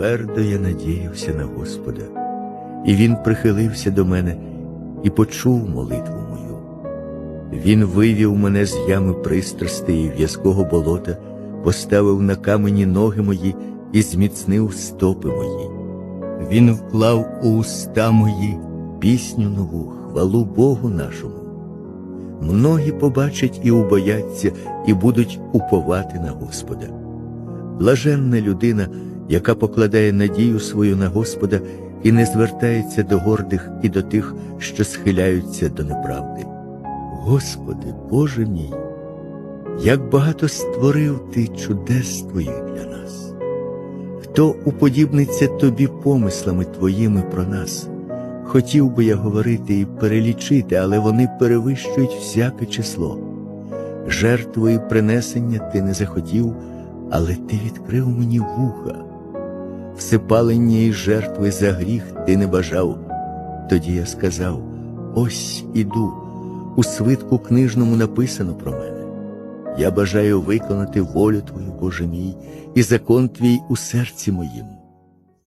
Твердо я надіявся на Господа, і Він прихилився до мене і почув молитву мою. Він вивів мене з ями пристрасти і в'язкого болота, поставив на камені ноги мої і зміцнив стопи мої. Він вклав у уста мої пісню нову, хвалу Богу нашому. Многі побачать і убояться, і будуть уповати на Господа. Блаженна людина, яка покладає надію свою на Господа і не звертається до гордих і до тих, що схиляються до неправди. Господи, Боже мій, як багато створив Ти чудес Твоїх для нас. Хто уподібниться Тобі помислами Твоїми про нас? Хотів би я говорити і перелічити, але вони перевищують всяке число. Жертвою принесення ти не захотів, але ти відкрив мені вуха. Всепалення і жертви за гріх ти не бажав. Тоді я сказав: ось іду, у свитку книжному написано про мене. Я бажаю виконати волю Твою, Боже мій, і закон Твій у серці моїм.